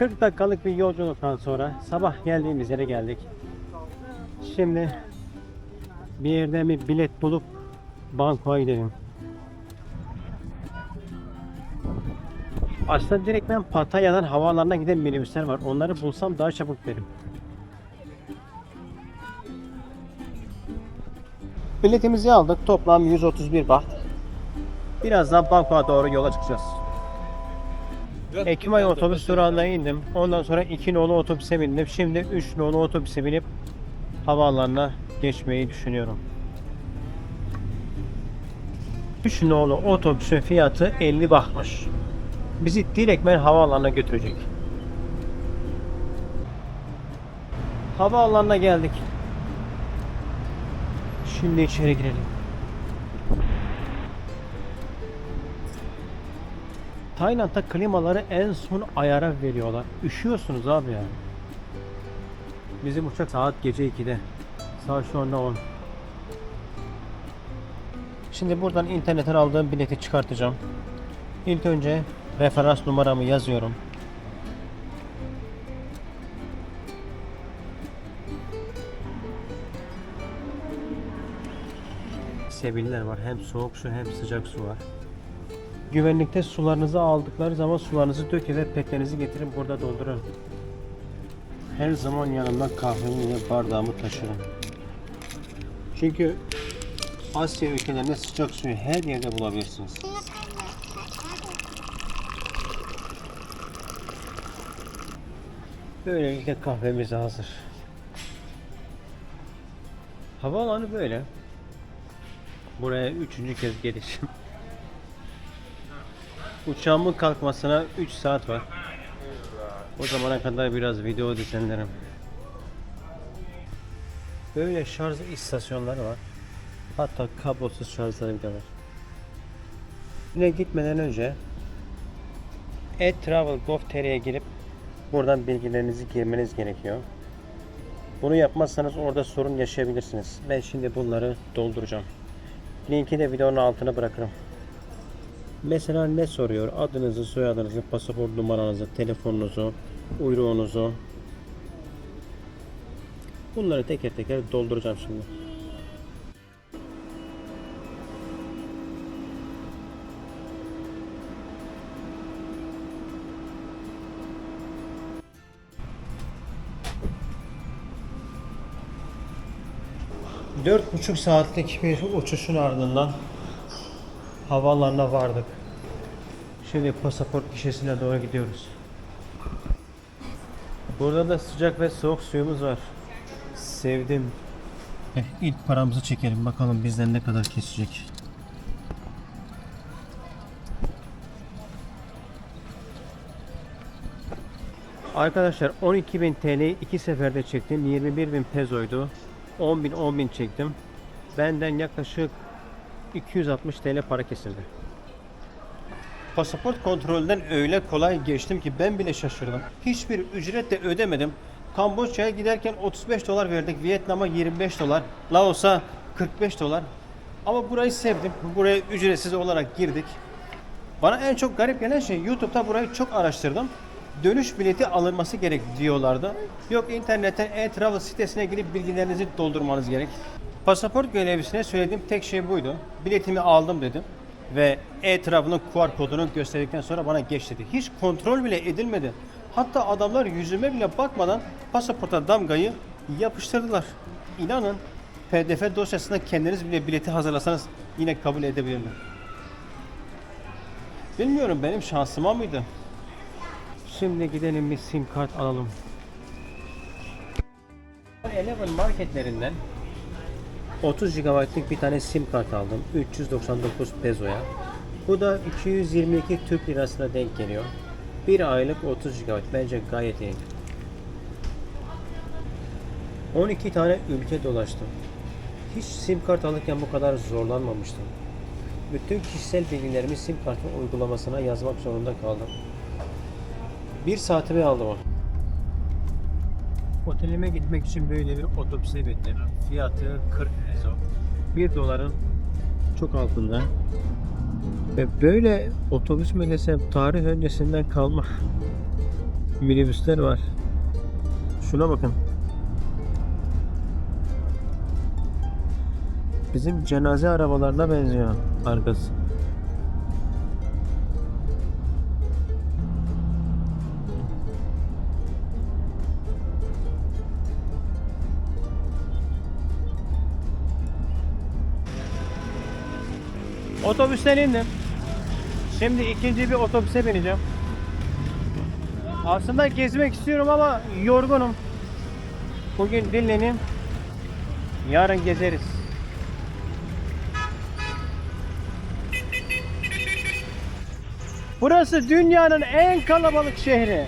40 dakikalık bir yolculuktan sonra sabah geldiğimiz yere geldik. Şimdi bir yerde bir bilet bulup Bangkok'a gidelim. Aslında direkt ben Pattaya'dan havaalanına giden minibüsler var. Onları bulsam daha çabuk giderim. Biletimizi aldık. Toplam 131 baht. Birazdan Bangkok'a doğru yola çıkacağız. Ekim ayı otobüs durağına indim. Ondan sonra 2 nolu otobüse bindim. Şimdi 3 nolu otobüse binip havaalanına geçmeyi düşünüyorum. 3 nolu otobüsün fiyatı 50 bahtmış. Bizi direktmen havaalanına götürecek. Havaalanına geldik. Şimdi içeri girelim. Tayland'da klimaları en son ayara veriyorlar. Üşüyorsunuz abi ya. Bizim uçak saat gece 2'de. Saat şu anda 10. Şimdi buradan internetten aldığım bileti çıkartacağım. İlk önce referans numaramı yazıyorum. Sebiller var. Hem soğuk su hem sıcak su var. Güvenlikte sularınızı aldıkları zaman sularınızı dökün ve petlerinizi getirin burada doldurun. Her zaman yanımda kahvemi ve bardağımı taşırım. Çünkü Asya ülkelerinde sıcak suyu her yerde bulabilirsiniz. Böylelikle kahvemiz hazır. Havaalanı böyle. Buraya üçüncü kez gelişim. Uçağımın kalkmasına 3 saat var. O zamana kadar biraz video düzenlerim. Böyle şarj istasyonları var. Hatta kablosuz şarjları bile var. Yine gitmeden önce e-travel.gov.tr'ye girip buradan bilgilerinizi girmeniz gerekiyor. Bunu yapmazsanız orada sorun yaşayabilirsiniz. Ben şimdi bunları dolduracağım. Linki de videonun altına bırakırım. Mesela ne soruyor? Adınızı, soyadınızı, pasaport numaranızı, telefonunuzu, uyruğunuzu. Bunları teker teker dolduracağım şimdi. Dört buçuk saatlik bir uçuşun ardından havaalanına vardık. Şimdi pasaport gişesine doğru gidiyoruz. Burada da sıcak ve soğuk suyumuz var. Sevdim. Eh, ilk paramızı çekelim bakalım bizden ne kadar kesecek. Arkadaşlar 12.000 TL iki seferde çektim. 21.000 pezoydu. 10.000 10.000 çektim. Benden yaklaşık 260 TL para kesildi. Pasaport kontrolünden öyle kolay geçtim ki ben bile şaşırdım. Hiçbir ücret de ödemedim. Kamboçya'ya giderken 35 dolar verdik. Vietnam'a 25 dolar. Laos'a 45 dolar. Ama burayı sevdim. Buraya ücretsiz olarak girdik. Bana en çok garip gelen şey YouTube'da burayı çok araştırdım. Dönüş bileti alınması gerek diyorlardı. Yok internetten e-travel sitesine girip bilgilerinizi doldurmanız gerek. Pasaport görevlisine söylediğim tek şey buydu. Biletimi aldım dedim ve e-travel'ın QR kodunu gösterdikten sonra bana geç dedi. Hiç kontrol bile edilmedi. Hatta adamlar yüzüme bile bakmadan pasaporta damgayı yapıştırdılar. İnanın PDF dosyasında kendiniz bile bileti hazırlasanız yine kabul edebilirler. Bilmiyorum benim şansıma mıydı? Şimdi gidelim bir sim kart alalım. Eleven marketlerinden 30 GB'lık bir tane sim kart aldım. 399 pezoya. Bu da 222 Türk lirasına denk geliyor. Bir aylık 30 GB bence gayet iyi. 12 tane ülke dolaştım. Hiç sim kart alırken bu kadar zorlanmamıştım. Bütün kişisel bilgilerimi sim kartın uygulamasına yazmak zorunda kaldım. Bir saatimi aldı o. Otelime gitmek için böyle bir otobüse bindim. Fiyatı 40 peso. 1 doların çok altında. Ve böyle otobüs mü desem tarih öncesinden kalma. minibüsler var. Şuna bakın. Bizim cenaze arabalarına benziyor arkası. Otobüsten indim. Şimdi ikinci bir otobüse bineceğim. Aslında gezmek istiyorum ama yorgunum. Bugün dinleneyim. Yarın gezeriz. Burası dünyanın en kalabalık şehri.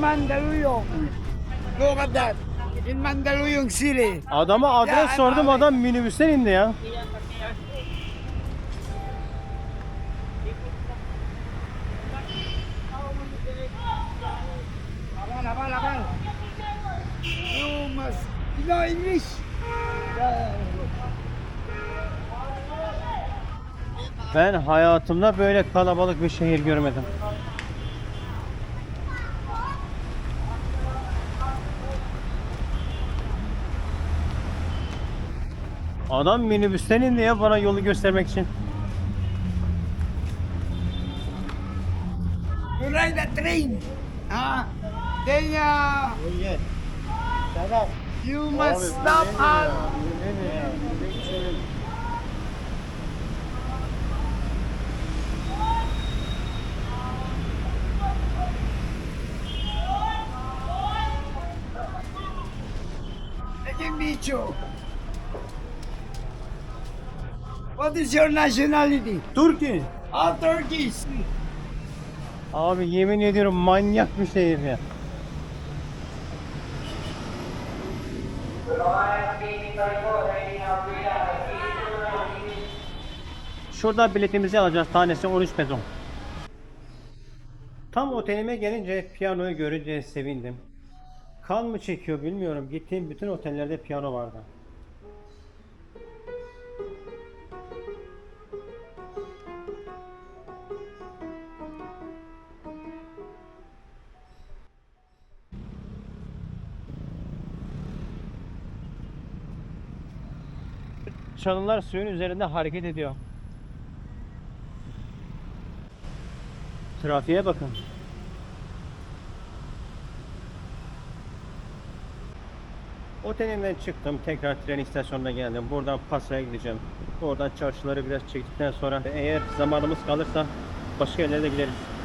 Mandaluyong. Look at that. In Mandaluyong City. Adama adres Ya, sordum abi. adam minibüsten indi ya. Abang, abang, abang. You must know English. Yeah. Ben hayatımda böyle kalabalık bir şehir görmedim. Adam minibüsten indi ya bana yolu göstermek için. You ride the train. Ah, then uh, you must stop at I What is your nationality? Turkey. Ah, Turkish. Abi yemin ediyorum manyak bir şehir ya. Şurada biletimizi alacağız. Tanesi 13 peso. Tam otelime gelince piyanoyu görünce sevindim. Kan mı çekiyor bilmiyorum. Gittiğim bütün otellerde piyano vardı. Çalılar suyun üzerinde hareket ediyor. Trafiğe bakın. Otelimden çıktım. Tekrar tren istasyonuna geldim. Buradan Pasa'ya gideceğim. Oradan çarşıları biraz çektikten sonra eğer zamanımız kalırsa başka yerlere de gideriz.